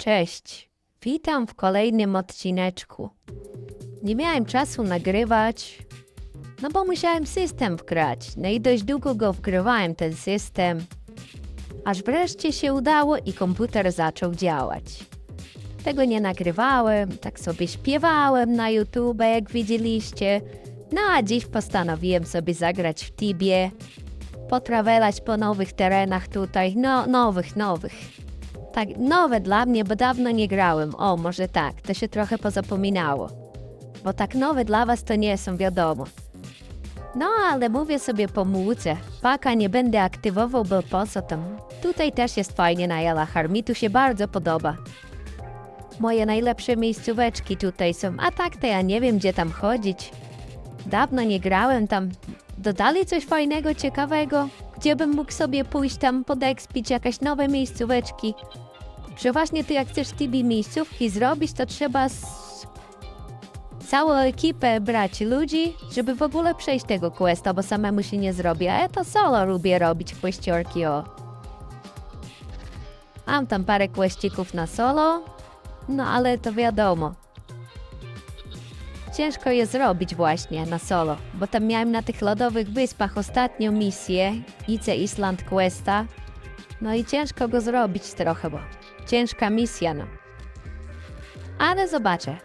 Cześć, witam w kolejnym odcineczku. Nie miałem czasu nagrywać, no bo musiałem system wgrać. No i dość długo go wgrywałem, ten system. Aż wreszcie się udało i komputer zaczął działać. Tego nie nagrywałem, tak sobie śpiewałem na YouTube, jak widzieliście. No a dziś postanowiłem sobie zagrać w Tibie, potrawelać po nowych terenach tutaj, no nowych, nowych. Tak, nowe dla mnie, bo dawno nie grałem. O, może tak, to się trochę pozapominało. Bo tak nowe dla was to nie są, wiadomo. No, ale mówię sobie po mułce. Paka nie będę aktywował, bo po co tam? Tutaj też jest fajnie na Jalachar, mi tu się bardzo podoba. Moje najlepsze miejscóweczki tutaj są, a tak to ja nie wiem, gdzie tam chodzić. Dawno nie grałem tam. Dodali coś fajnego, ciekawego? Gdzie bym mógł sobie pójść tam podekspić jakieś nowe miejscóweczki? Przeważnie ty jak chcesz TB miejscówki zrobić, to trzeba z... całą ekipę brać ludzi, żeby w ogóle przejść tego questa, bo samemu się nie zrobi. A ja to solo lubię robić questiorki, o. Mam tam parę questików na solo, no ale to wiadomo. Ciężko je zrobić właśnie na solo, bo tam miałem na tych lodowych wyspach ostatnią misję, Ice Island Questa. No i ciężko go zrobić trochę, bo ciężka misja, no. Ale zobaczę.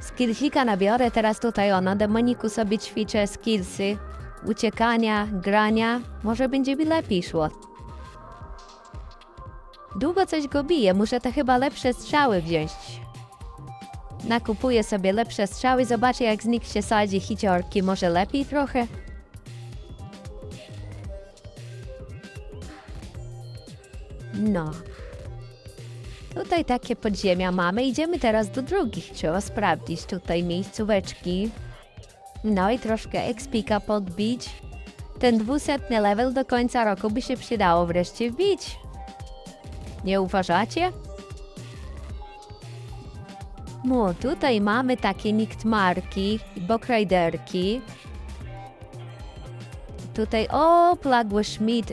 Skillsika nabiorę teraz tutaj o, na demoniku sobie ćwiczę skillsy, uciekania, grania. Może będzie mi lepiej szło. Długo coś go bije, muszę te chyba lepsze strzały wziąć. Nakupuję sobie lepsze strzały, zobaczę jak z nich się sadzi hiciorki, może lepiej trochę? No. Tutaj takie podziemia mamy, idziemy teraz do drugich, trzeba sprawdzić tutaj miejscóweczki. No i troszkę expika podbić. Ten dwusetny level do końca roku by się przydało wreszcie wbić. Nie uważacie? No, tutaj mamy takie niktmarki, bokrajderki. Tutaj, o, plagły Schmidt.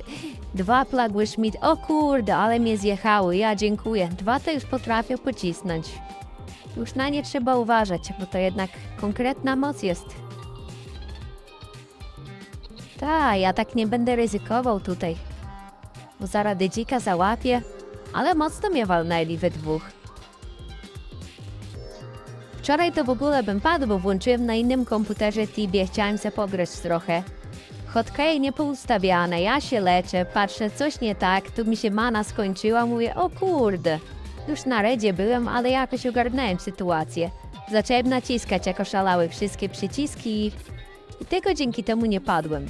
Dwa plagły Schmidt. O kurde, ale mnie zjechały. Ja dziękuję. Dwa to już potrafię pocisnąć. Już na nie trzeba uważać, bo to jednak konkretna moc jest. Ta, ja tak nie będę ryzykował tutaj. Bo zaraz dzika załapię. Ale mocno mnie walnęli we dwóch. Wczoraj to w ogóle bym padł, bo włączyłem na innym komputerze Tibie, chciałem se pograć trochę. Hotkey nie poustawiane, ja się leczę, patrzę, coś nie tak, tu mi się mana skończyła, mówię, o kurde. Już na redzie byłem, ale jakoś ogarnąłem sytuację. Zacząłem naciskać jako szalały wszystkie przyciski i, i tylko dzięki temu nie padłem.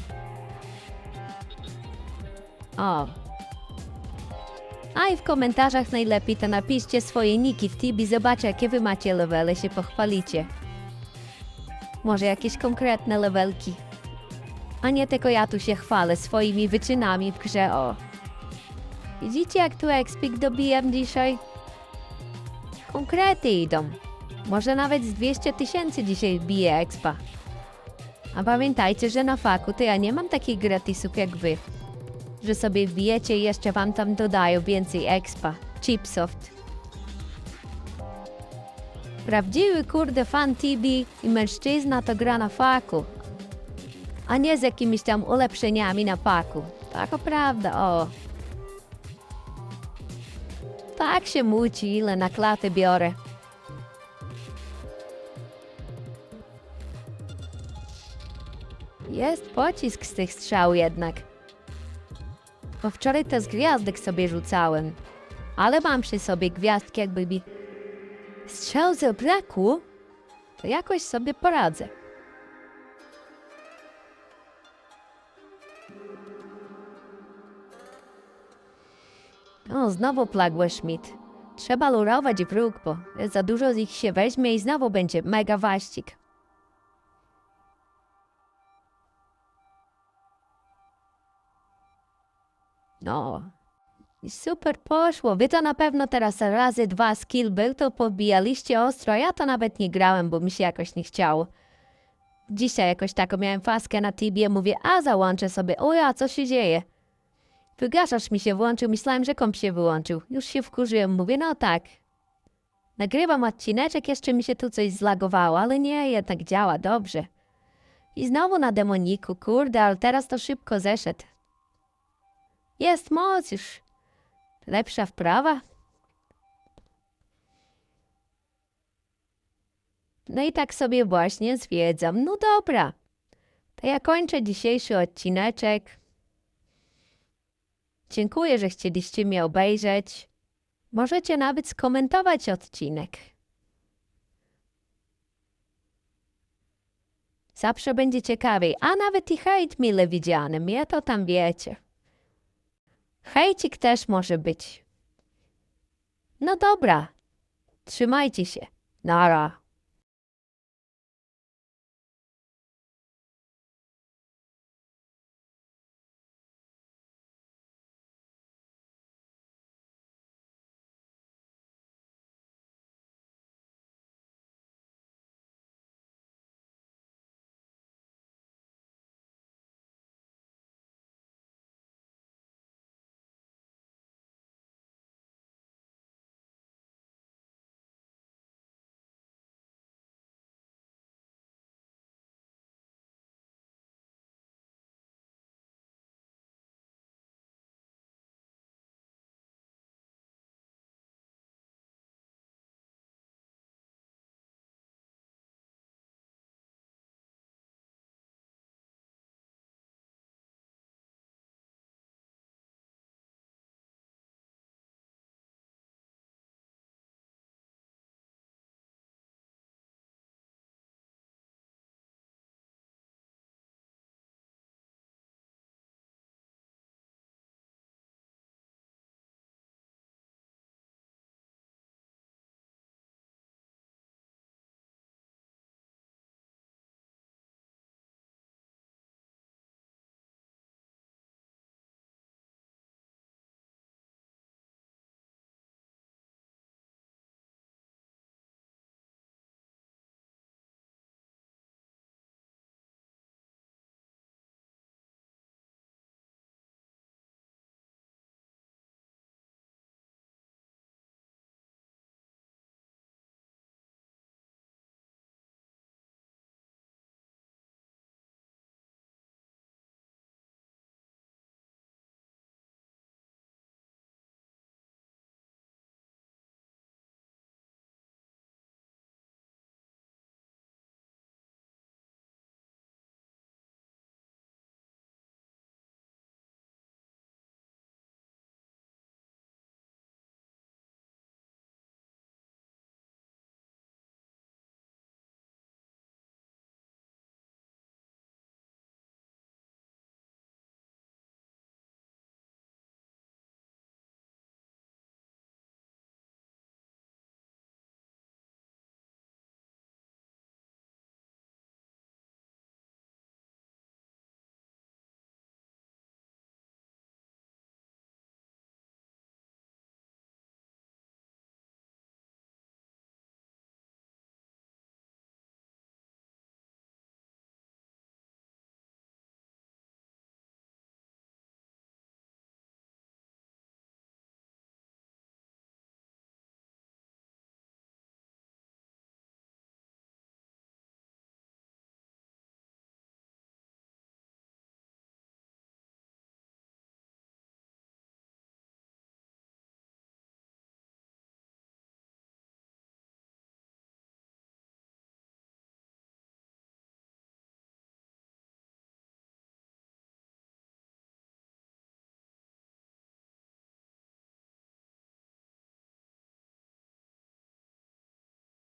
O. A i w komentarzach najlepiej to napiszcie swoje niki w Tibi, zobaczę jakie wy macie levele, się pochwalicie. Może jakieś konkretne levelki. A nie tylko ja tu się chwalę swoimi wyczynami w grze, o. Widzicie jak tu expik dobijam dzisiaj? Konkrety idą. Może nawet z 200 tysięcy dzisiaj bije expa. A pamiętajcie, że na faku to ja nie mam takich gratisów jak wy. Że sobie wbijecie i jeszcze wam tam dodają więcej expa. Chipsoft. Prawdziwy kurde fan Tibi i mężczyzna to gra na faku. A nie z jakimiś tam ulepszeniami na paku. Taka prawda, o. Tak się muci, ile na klatę biorę. Jest pocisk z tych strzał jednak. Bo wczoraj to z gwiazdek sobie rzucałem. Ale mam przy sobie gwiazdki, jakby mi strzał zabrakło, to jakoś sobie poradzę. O, znowu plagłe Schmidt. Trzeba lurować wróg, bo za dużo z nich się weźmie i znowu będzie mega waścik. No. I super poszło. Wy to na pewno teraz razy dwa skill był, to pobijaliście ostro. Ja to nawet nie grałem, bo mi się jakoś nie chciało. Dzisiaj jakoś taką miałem faskę na tibie, mówię, a załączę sobie, o ja, co się dzieje? Wygaszacz mi się włączył, myślałem, że komp się wyłączył. Już się wkurzyłem, mówię, no tak. Nagrywam odcineczek, jeszcze mi się tu coś zlagowało, ale nie, jednak działa dobrze. I znowu na demoniku, kurde, ale teraz to szybko zeszedł. Jest moc już. Lepsza wprawa. No i tak sobie właśnie zwiedzam. No dobra. To ja kończę dzisiejszy odcineczek. Dziękuję, że chcieliście mnie obejrzeć. Możecie nawet skomentować odcinek. Zawsze będzie ciekawiej, a nawet i hejt mile widziany, mnie to tam wiecie. Hejcik też może być. No dobra, trzymajcie się. Nara.